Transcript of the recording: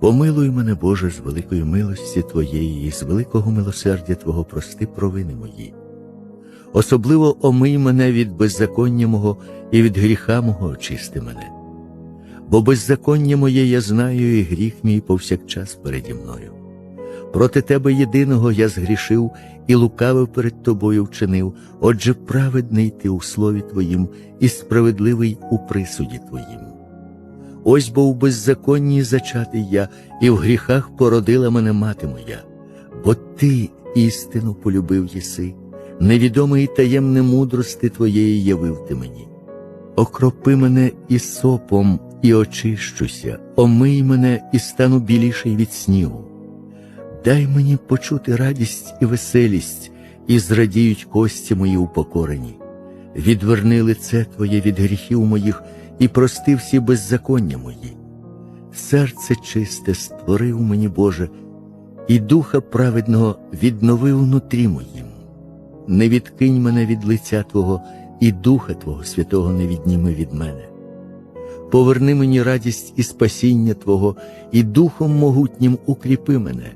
Помилуй мене, Боже, з великої милості Твоєї і з великого милосердя Твого прости провини мої. Особливо омий мене від беззаконня мого і від гріха мого очисти мене. Бо беззаконня моє я знаю, і гріх мій повсякчас переді мною. Проти тебе єдиного я згрішив і лукавив перед тобою вчинив, отже, праведний ти у слові Твоїм і справедливий у присуді Твоїм. Ось бо в беззаконні зачатий я, і в гріхах породила мене мати моя, бо ти істину полюбив єси, невідомий таємне мудрости твоєї явив ти мені. Окропи мене ісопом і очищуся, омий мене і стану біліший від снігу. Дай мені почути радість і веселість, і зрадіють кості мої упокорені. Відверни лице Твоє від гріхів моїх і прости всі беззаконня мої. Серце чисте створив мені, Боже, і духа праведного відновив внутрі моїм. Не відкинь мене від лиця Твого, і Духа Твого Святого не відніми від мене. Поверни мені радість і спасіння Твого, і Духом могутнім укріпи мене